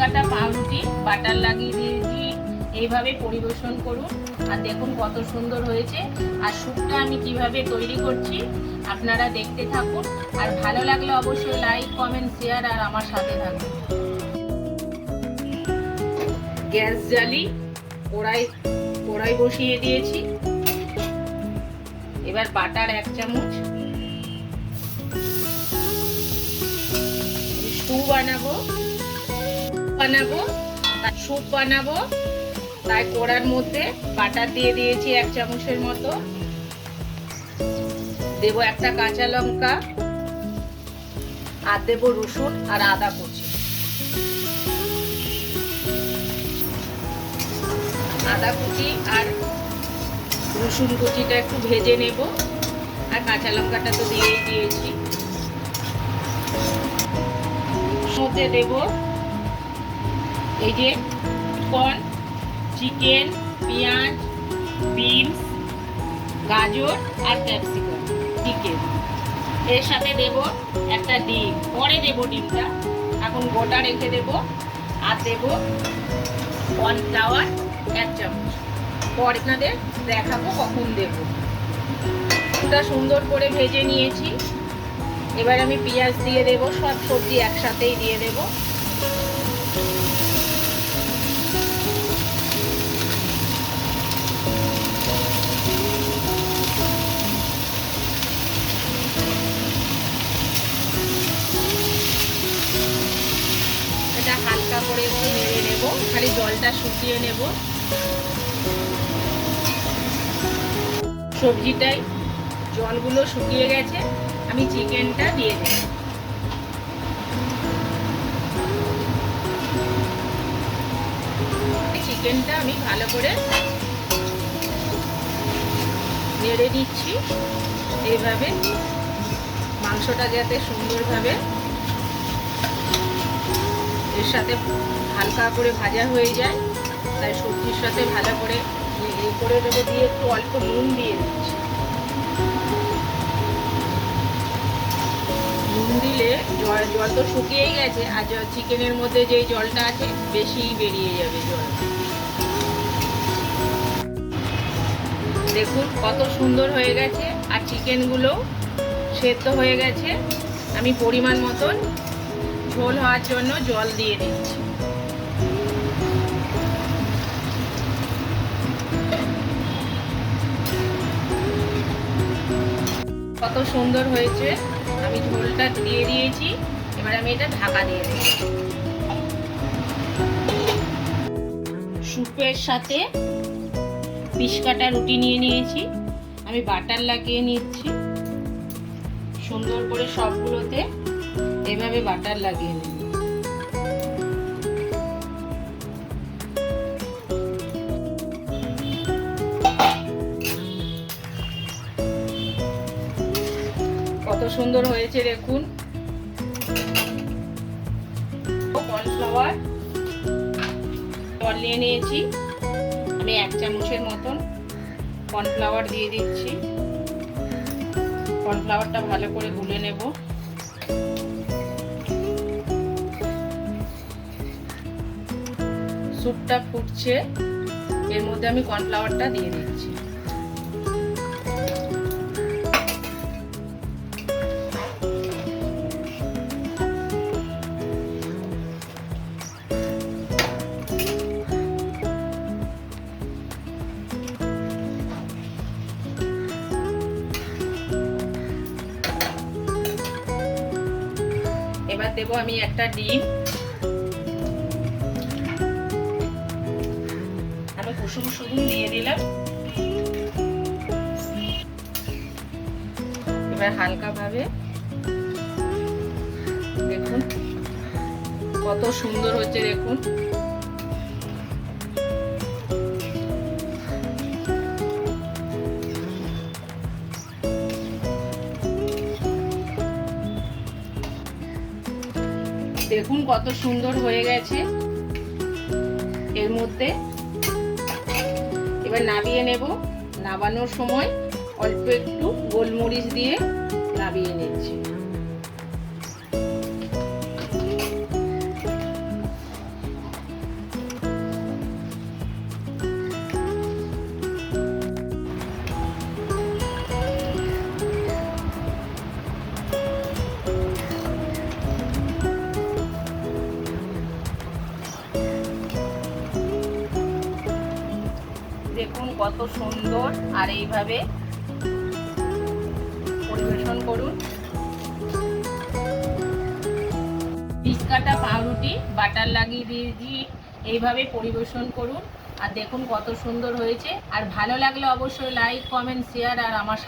কাটা পাউরুটি, বাটার লাগিয়ে দিয়েছি। এইভাবে পরিবেশন করুন। আর দেখুন কত সুন্দর হয়েছে। আর স্যুপটা আমি কীভাবে তৈরি করছি, আপনারা দেখতে থাকুন। আর ভালো লাগলে অবশ্যই লাইক কমেন্ট শেয়ার আর আমার সাথে থাকুন। গ্যাস জ্বালি কড়াই কড়াই বসিয়ে দিয়েছি। এবার বাটার এক চামচ। স্টু বানাবো। বানাবো, তার স্যুপ বানাবো তাই কড়ার মধ্যে বাটার দিয়ে দিয়েছি এক চামচের মতো। দেব একটা কাঁচা লঙ্কা, আর দেবো রসুন আর আদা কুচি। আদা কুচি আর রসুন কুচিটা একটু ভেজে নেব, আর কাঁচা লঙ্কাটা তো দিয়েই দিয়েছি। মধ্যে দেব এই যে কর্ন চিকেন পেঁয়াজ বিনস গাজর আর ক্যাপসিকাম চিকেন এর সাথে দেব একটা ডিম, পরে দেব ডিমটা। এখন গোটা রেখে দেব আর দেব কর্নফ্লাওয়ার এক চামচ। পরে আপনাদের দেখাবো কখন দেব। ওটা সুন্দর করে ভেজে নিয়েছি। এবার আমি পেঁয়াজ দিয়ে দেব, সব সবজি একসাথেই দিয়ে দেব। করে একটু নেড়ে নেব। খালি জলটা শুকিয়ে নেব। সবজিটাই, জলগুলো শুকিয়ে গেছে। আমি চিকেনটা দিয়ে দেব। চিকেনটা আমি ভালো করে নেড়ে দিচ্ছি এইভাবে মাংসটা যাতে সুন্দরভাবে এর সাথে হালকা করে ভাজা হয়ে যায়। তাই সবজির সাথে ভালো করে করে দেবো দিয়ে একটু অল্প নুন দিয়ে দিচ্ছি। নুন দিলে জল জল তো শুকিয়েই গেছে আর চিকেনের মধ্যে যে জলটা আছে বেশি বেরিয়ে যাবে জল। দেখুন কত সুন্দর হয়ে গেছে আর চিকেনগুলো সেদ্ধ হয়ে গেছে। আমি পরিমাণ মতন ঝোল হওয়ার জন্য জল দিয়ে দিচ্ছি। কত সুন্দর হয়েছে। আমি ঝোলটা দিয়ে দিয়েছি। এবার আমি এটা ঢাকা দিয়ে দেব। স্যুপের সাথে পিস কাটা রুটি নিয়ে নিয়েছি। আমি বাটার লাগিয়ে নিচ্ছি। সুন্দর করে সবগুলোতে এভাবে বাটার লাগিয়ে নেব। কত সুন্দর হয়েছে দেখুন কর্নফ্লাওয়ার জল নিয়ে নিয়েছি। আমি এক চামচের মতন কর্নফ্লাওয়ার দিয়ে দিচ্ছি। কর্নফ্লাওয়ারটা ভালো করে গুলে নেব। স্যুপটা ফুটছে এর মধ্যে আমি কর্নফ্লাওয়ারটা দিয়ে দিচ্ছি। এবার দেবো আমি একটা ডিম। আমি কুসুম সুদুম দিয়ে দিলাম। এবার হালকা ভাবে দেখুন, কত সুন্দর হচ্ছে দেখুন। দেখুন কত সুন্দর হয়ে গেছে। এর মধ্যে এবার নাবিয়ে নেব। নাবানোর সময় অল্প একটু গোলমরিচ দিয়ে নাবিয়ে নিচ্ছি। দেখুন কত সুন্দর। আর এইভাবে পরিবেশন করুন। কাটা পাউরুটি, বাটার লাগিয়ে দিয়েছি। দিয়ে এইভাবে পরিবেশন করুন। আর দেখুন কত সুন্দর হয়েছে। আর ভালো লাগলে অবশ্যই লাইক কমেন্ট শেয়ার আর আমার